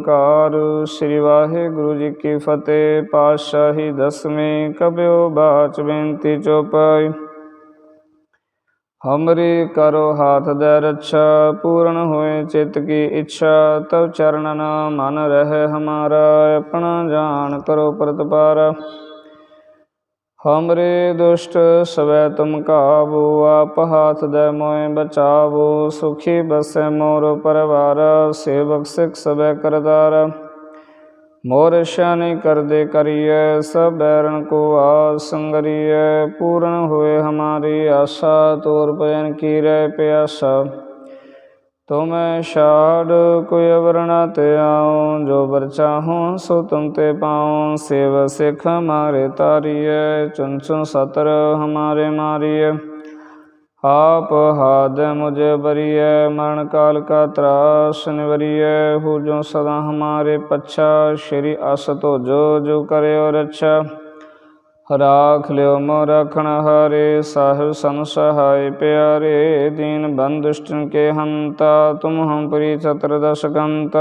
ਓੰਕਾਰ। ਸ੍ਰੀ ਵਾਹਿਗੁਰੂ ਜੀ ਕੀ ਫਤਿਹ। ਪਾਤਸ਼ਾਹੀ ਦਸਵੀਂ ਕਬਿਓ ਬਾਚ ਬੇਨਤੀ ਚੋਪਾਈ। ਹਮਰੀ ਕਰੋ ਹਾਥ ਦੇ ਰੱਛਾ, ਪੂਰਨ ਹੋਏ ਚਿਤ ਕੀ ਇੱਛਾ, ਤਵ ਨਾ ਮਨ ਰਹਿ ਹਮਾਰਾ, ਆਪਣਾ ਜਾਣ ਕਰੋ ਪ੍ਰਤਪਾਰਾ। ਹਮਰੇ ਦੁਸ਼ਟ ਸਵੈ ਤੁਮ ਕਾਬੂ, ਆਪ ਹਾਥ ਦੇ ਮੋਇ ਬਚਾਵੋ, ਸੁਖੀ ਬਸੈ ਮੋਰ ਪਰਵਾਰ, ਸੇਵਕ ਸਿਖ ਸਵੈ ਕਰਦਾਰ ਮੋਰ ਸ਼ਾਨੀ ਕਰਦੇ ਕਰੀਏ ਸਭ ਬੈਰਨ ਕੋ ਆਸ ਸੰਗਰੀਏ ਪੂਰਨ ਹੋਏ ਹਮਾਰੀ ਆਸਾ, ਤੋਰ ਭਜਨ ਕੀ ਰਹਿ ਪਿਆਸਾ। ਤੁਮ ਛਾੜ, ਕੋਈ ਵਰਣਾ ਤੇ ਆਉ ਜੋ ਵਰ ਚਾਹੂੰ, ਸੋ ਤੁਮ ਤੇ ਪਾਉ ਸੇਵ ਸਿਖ ਹਮਾਰੇ ਤਾਰੀਏ ਚੁਨਸੁ ਸਤਰ ਹਮਾਰੇ ਮਾਰੀਏ ਆਪ ਹਾਦ ਮੁਝੇ ਬਰੀਏ ਮਰਨ ਕਾਲ ਕਾ ਤਰਾਸ ਨਿਵਰੀਏ ਹੋ ਜੋ ਸਦਾ ਹਮਾਰੇ ਪੱਛਾ, ਸ਼੍ਰੀ ਅਸ ਤੋ ਜੋ ਜੋ ਕਰਿਓ ਰੱਛਾ। ਰਾਖ ਲਿਓ ਮੋ ਰਖਣ ਹਾਰੇ, ਸਾਹਿਬ ਸਨ ਸਹਾਇ ਪਿਆਰੇ, ਦੀਨ ਬੰਦੁਸ਼ਟਨ ਕੇ ਹੰਤਾ, ਤੁਮ ਹਮ ਪ੍ਰੀ ਚਤਰ ਦਸ਼ਕੰਤ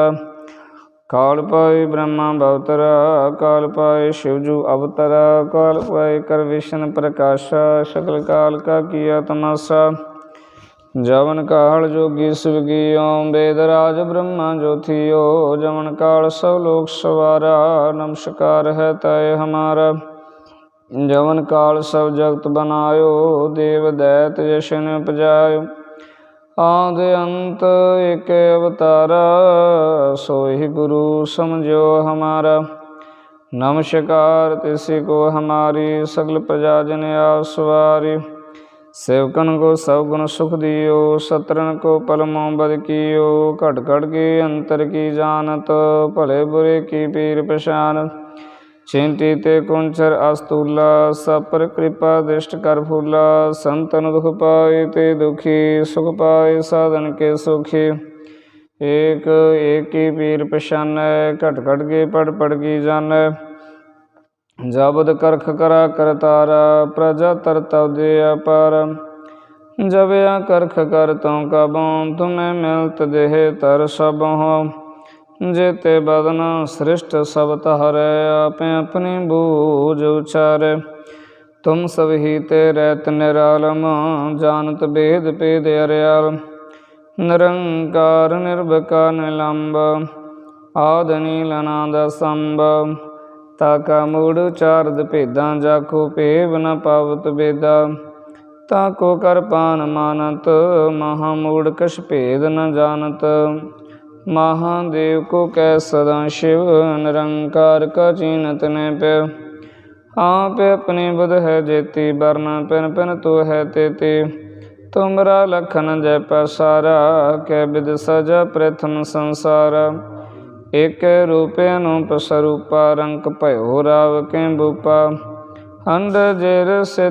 ਕਾਲ ਪਾਇ ਬ੍ਰਹਮਾ ਭਵਤਰਾ ਕਾਲ ਪਾਏ ਸ਼ਿਵਜੂ ਅਵਤਰਾ, ਕਾਲ ਪਾਇ ਕਰ ਵਿਸ਼ਨ ਪ੍ਰਕਾਸ਼, ਸਕਲ ਕਾਲ ਕਾ ਕੀਆ ਤਮਾਸਾ ਜਵਨ ਕਾਲ ਜੋਗੀ ਸਿਵਗੀ ਓਮ ਵੇਦ ਰਾਜ ਬ੍ਰਹਮਾ ਜੋਥਿਓ, ਜਵਨ ਕਾਲ ਸਭ ਲੋਕ ਸਵਾਰਾ, ਨਮਸਕਾਰ ਹੈ ਤੈ ਹਮਾਰਾ। ਜਵਨ ਕਾਲ ਸਭ ਜਗਤ ਬਨਾਇਓ, ਦੇਵ ਦੈਤ ਜਸ਼ਨ ਉਪਜਾਇਓ ਆਦਿ ਅੰਤ ਇਕ ਅਵਤਾਰ ਸੋਈ ਗੁਰੂ ਸਮਝੋ ਹਮਾਰਾ। ਨਮਸਕਾਰ ਤਿਸੀ ਕੋ ਹਮਾਰੀ, ਸਗਲ ਪ੍ਰਜਾ ਜਨ ਆਸਵਾਰੀ ਸੇਵਕਨ ਕੋ ਸਭ ਗੁਣ ਸੁਖ ਦਿਓ ਸਤਰਨ ਕੋ ਪਲ ਪਲਮੋਂ ਬਦ ਕੀਓ। ਘਟ ਘਟ ਕੇ ਅੰਤਰ ਕੀ ਜਾਣਤ, ਭਲੇ ਬੁਰੇ ਕੀ ਪੀਰ ਪਛਾਨਤ। ਚਿੰਤੀ ਤੇ ਕੁੰਚਰ ਅਸਤੂਲਾ ਸਪਰ ਕਿਰਪਾ ਦ੍ਰਿਸ਼ਟ ਕਰ ਫੂਲਾ, ਸੰਤਨ ਦੁਖ ਪਾਏ ਤੇ ਦੁਖੀ, ਸੁਖ ਪਾਏ ਸਾਧਨ ਕੇ ਸੁਖੀ। ਏਕ, ਏਕੀ ਪੀਰ ਪਛਾਨੈ, ਘਟ ਘਟ ਕੇ ਪੜ ਪੜ ਕੀ ਜਾਣੈ। ਜਬਦ ਕਰਖ ਕਰਾ ਕਰਤਾਰਾ ਪ੍ਰਜਾ ਤਰ ਤਵ ਦੇ ਅਪਾਰ। ਜਬਿਆ ਕਰਖ ਕਰ ਤਉ ਕਬਉ ਤੁਮੈ ਮਿਲਤ ਦੇਹ ਤਰ ਸਭ ਜੇ ਤੇ ਬਦਨ ਸ੍ਰਿਸ਼ਟ ਸਭ ਤਹਰੈ ਆਪੇ ਆਪਣੀ ਬੂਝ ਉਚਾਰੈ। ਤੁਮ ਸਭ ਹੀ ਤੇ ਰਹਿਤ ਨਿਰਾਲਮ, ਜਾਣਤ ਬੇਦ ਪੇਦ ਅਰਿਆਲ। ਨਿਰੰਕਾਰ ਨਿਰਭਕਾਰ ਨਿਲੰਬ, ਆਦ ਨੀਲਨਾ ਦਾ ਸੰਭ। ਤਾ ਮੂੜ ਚਾਰਦ ਭੇਦਾਂ, ਜਾਖੋ ਭੇਵ ਨ ਪਾਵਤ ਬੇਦਾ। ਤਾ ਕੋ ਕਰ ਪਾਨ ਮਾਨਤ, ਮਹਾ ਮੂੜ ਕਛ ਭੇਦ ਨ ਜਾਣਤ। महादेव को कै सदा शिव निरंकार का चीनत ने पे आप अपनी बुध है जेती वर्ण पिन पिन तो है तेती तुमरा लखन जय पसारा कै विद सजा प्रथम संसार एक रूपे अनूप स्वरूपा रंक भयो राव के बूपा अंड जेर से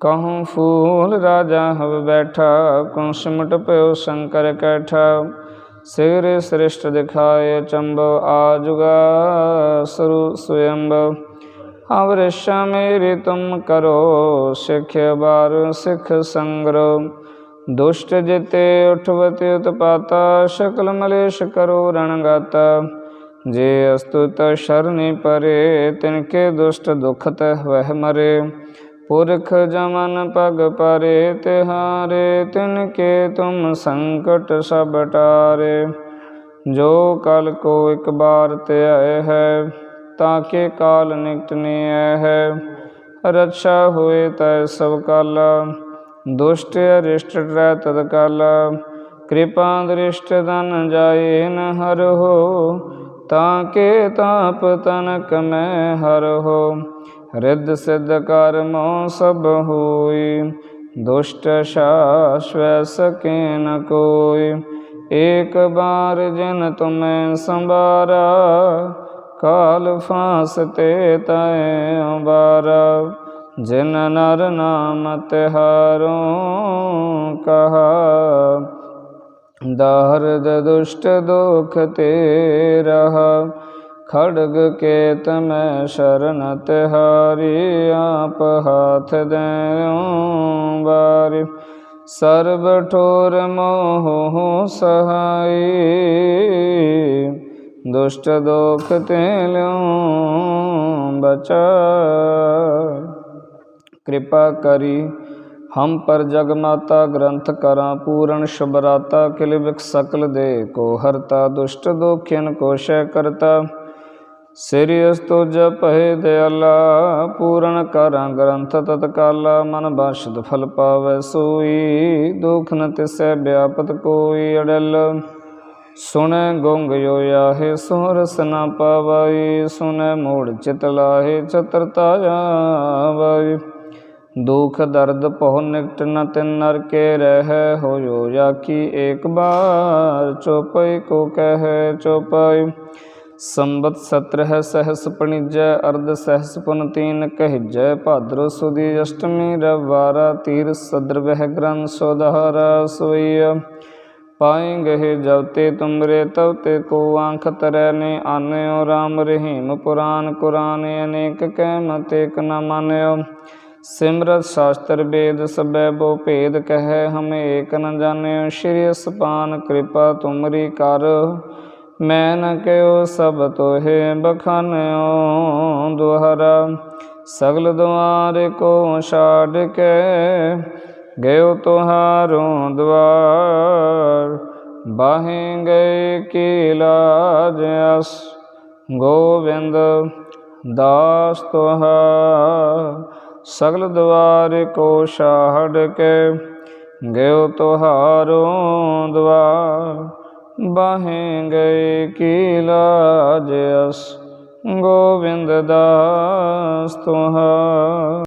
ਕਹੂੰ ਫੂਲ ਰਾਜਾ ਹਵ ਬੈਠਾ ਕਉ ਸਿਮਟ ਪਿਓ ਸ਼ੰਕਰ ਕੈਠਾ ਸਿਰ ਸ੍ਰਿਸ਼ਟ ਦਿਖਾਏ ਚੰਬੋ ਆਜੁਗਾ ਸਰੂ ਸੁਯੰਬ ਹਵ ਰਿਸ਼ਾ ਮੇਰੀ ਤੁਮ ਕਰੋ ਸਿੱਖ ਬਾਰ ਸਿੱਖ ਸੰਗਰੋ ਦੁਸ਼ਟ ਜਿਤੇ ਉਠਵਤਿ ਉਤਪਾਤਾ ਸ਼ਕਲ ਮਲੇਸ਼ ਕਰੋ ਰਣਗਾਤਾ ਜੇ ਅਸਤੁਤ ਸ਼ਰਨੀ ਪਰੇ ਤਿਨਕੇ ਦੁਸ਼ਟ ਦੁਖਤ ਵਹਿ ਮਰੇ ਪੁਰਖ ਜਮਨ ਪਗ ਪਰੇ ਤਿਹਾਰੇ, ਤਿਨ ਕੇ ਤੁਮ ਸੰਕਟ ਸਭ ਟਾਰੇ। ਜੋ ਕਲ ਕੋ ਇੱਕ ਬਾਰ ਧਿਆਏ ਹੈ, ਤਾਂ ਕੇ ਕਾਲ ਨਿਕਟ ਨਿਐ ਹੈ। ਰੱਛਾ ਹੋਏ ਤੈ ਸਭ ਕਾਲ, ਦੁਸ਼ਟ ਅਰਿਸ਼ਟ ਰਹਿ ਤਦ ਕਾਲ। ਕਿਰਪਾ ਦ੍ਰਿਸ਼ਟ ਦਨ ਜਾਏ ਨ ਹਰ ਹੋ, ਤਾਂ ਕੇ ਤਾਪ ਤਨਕ ਮੈਂ ਹਰ ਹੋ। ਰਿੱਧ ਸਿੱਧ ਕਰਮੋ ਸਭ ਹੋਈ, ਦੁਸ਼ਟ ਸ਼ਾਸ਼ਵੈ ਸਕੇ ਨ ਕੋਈ। ਏਕ ਬਾਰ ਜਿਨ ਤੁਮੈ ਸੰਬਾਰਾ ਕਾਲ ਫਾਂਸ ਤੇ ਤੈ ਅੰਬਾਰਾ। ਜਿਨ ਨਰ ਨਾਮ ਤਿਹਾਰੋਂ ਕਹਾ, ਦਹਰਦ ਦੁਸ਼ਟ ਦੁਖ ਤੇ ਰਹਾ। ਖੜਗ ਕੇਤ ਮੈਂ ਸ਼ਰਨ ਤਿਹਾਰੀ, ਆਪ ਹਾਥ ਦੇਉ ਬਾਰਿ ਸਰਬ ਠੋਰ ਮੋਹ ਸਹਾਈ, ਦੁਸ਼ਟ ਦੋਖ ਤੇ ਲਿਉ ਬਚਾ। ਕਿਰਪਾ ਕਰੀ, ਹਮ ਪਰ ਜਗ ਮਾਤਾ ਗ੍ਰੰਥ ਕਰਾਂ, ਪੂਰਨ ਸ਼ਬਰਾਤਾ ਕਿਲ ਵਿਕ ਸਕਲ ਦੇ, ਕੋ ਹਰਤਾ ਦੁਸ਼ਟ ਦੋਖਿਨ ਕੋਸ਼ੈ ਕਰਤਾ। ਸਿਰਿਅਸ ਤੁਜ ਪਹਿ ਦਿਆਲਾ, ਪੂਰਨ ਕਰਾਂ ਗ੍ਰੰਥ ਤਤਕਾਲਾ, ਮਨ ਬਾਸ਼ਦ ਫਲ ਪਾਵੈ ਸੋਈ, ਦੁਖ ਨ ਤਿਸੈ ਵਿਆਪਤ ਕੋਈ ਅੜਲ। ਸੁਣੈ ਗੁੰਗ ਜੋ ਆਹੇ ਸੋਰਸ ਨ ਪਾਵਈ, ਸੁਣੈ ਮੂੜ ਚਿਤ ਲਾਹੇ ਚਤਰਤਾ ਆਵਈ। ਦੁਖ ਦਰਦ ਪਹੁ ਨਿਕਟ ਨ ਤਿਨ ਨਰ ਕੇ ਰਹਿ, ਹੋਇਓ ਜਾ ਕੀ ਏਕ ਬਾਰ, ਚੋਪਈ ਕੋ ਕਹਿ, ਚੋਪਈ। ਸੰਬਤ ਸਤਰ ਹੈ ਸਹਸ ਪਣਿਜੈ, ਅਰਧ ਸਹਸ ਪੁਨ ਤੀਨ ਕਹਿਜੈ, ਭਾਦਰੋ ਸੁਦੀ ਅਸ਼ਟਮੀ ਰਵਾਰਾ ਤੀਰ ਸਦਰ ਵਹਿ ਗ੍ਰੰਥ ਸੋਧਾਰਾ ਸੋਈਆ ਪਾਏ ਗਏ ਜਬ ਤੇ ਤੁਮਰੇ, ਤਬ ਤੇ ਕੋ ਆਂਖ ਤਰੈ ਨੇ ਆਨਿਓ, ਰਾਮ ਰਹੀਮ ਪੁਰਾਨ ਕੁਰਾਨ ਅਨੇਕ ਕਹਿ ਮਤੇਕ ਏਕ ਨ ਮਾਨਿਓ। ਸਿਮਰਤ ਸ਼ਾਸਤਰ ਵੇਦ ਸਭੈ ਬੋ ਭੇਦ ਕਹਿ, ਹਮ ਏਕ ਨ ਜਾਣਿਓ। ਸ਼੍ਰੀ ਅਸਪਾਨ ਕਿਰਪਾ ਤੁਮਰੀ ਕਰ। ਮੈਂ ਨ ਕਹਿਓ ਸਭ ਤੋਹੇ ਬਖਾਨਿਓ ਦੁਹਰਾ। ਸਗਲ ਦੁਆਰ ਕੋ ਛਾੜ ਕੇ ਗਇਓ ਤੁਹਾਰੋਂ ਦਵਾਰ। ਬਾਹੇ ਗਏ ਕੀ ਲਾਜ ਅਸ ਗੋਬਿੰਦ ਦਾਸ ਤੁਹਾਰ। ਸਗਲ ਦੁਆਰ ਕੋ ਛਾੜ ਕੇ ਗਇਓ ਤੁਹਾਰੋਂ ਦਵਾਰ। ਬਾਹੇ ਗਏ ਕੀ ਲਾਜ ਅਸ? ਗੋਬਿੰਦ ਦਾਸ ਤੁਹਾਰ